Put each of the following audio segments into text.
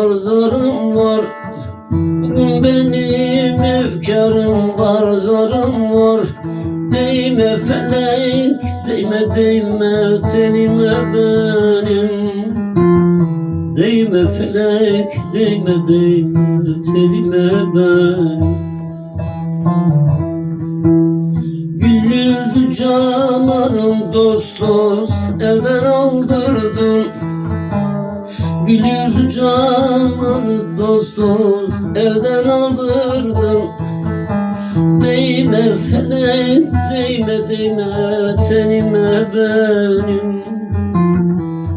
var, zarım var. Bugün benim efkarım var, zarım var. Değme felek, değme değme tenime benim. Değme felek, değme değme telime benim. Gül yüzlü canlarım dost dost evden aldırdım Gül yüzlü canları dost dost evden aldırdım. Değme felek değme değme tenime benim.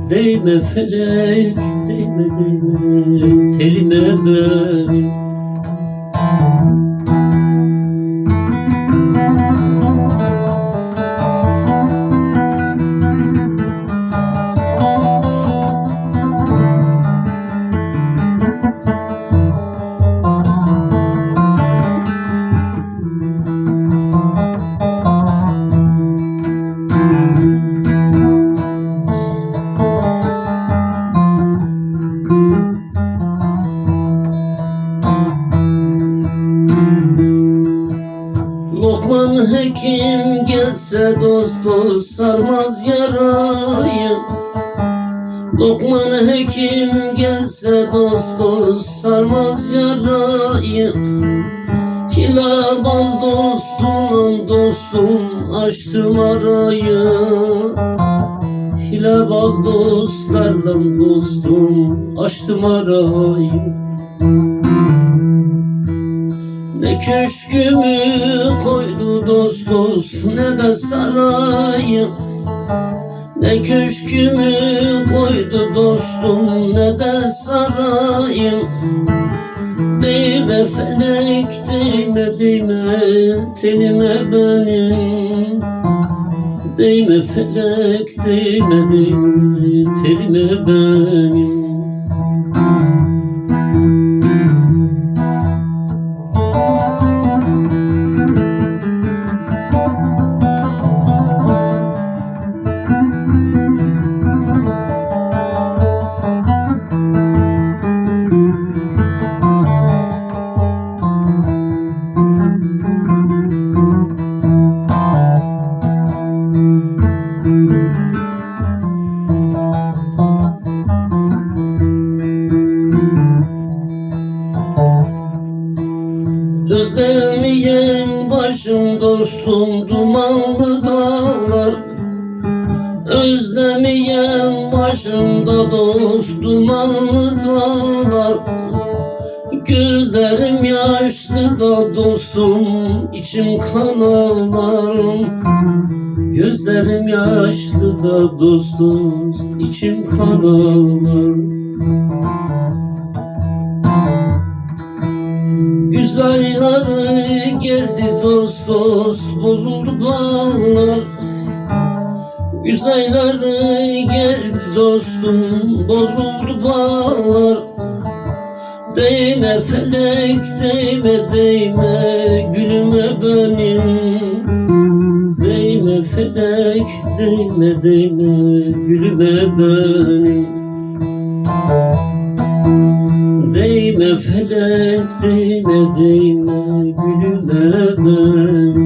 Değme felek değme değme telime benim Lokman hekim gelse dost dost sarmaz yarayı. Lokman hekim gelse dost dost sarmaz yarayı. Hilabaz dostumla dostum açtım arayı. Hilabaz dostlarla dostum açtım arayı köşkümü koydu dost dost ne de sarayı. Ne köşkümü koydu dostum ne de sarayım Değme felek değme değme tenime benim. Değme felek değme değme telime benim Özlemeyen başım dostum dumanlı dağlar. Özlemeyen başımda dost dumanlı dağlar. Gözlerim yaşlı da dostum içim kan ağlar Gözlerim yaşlı da dost dost içim kan ağlar Güz ayları geldi dost dost bozuldu bağlar Güz ayları geldi dostum bozuldu bağlar Değme felek değme değme gülüme benim. Değme felek değme değme gülüme benim Değme felek değme değme gülüme benim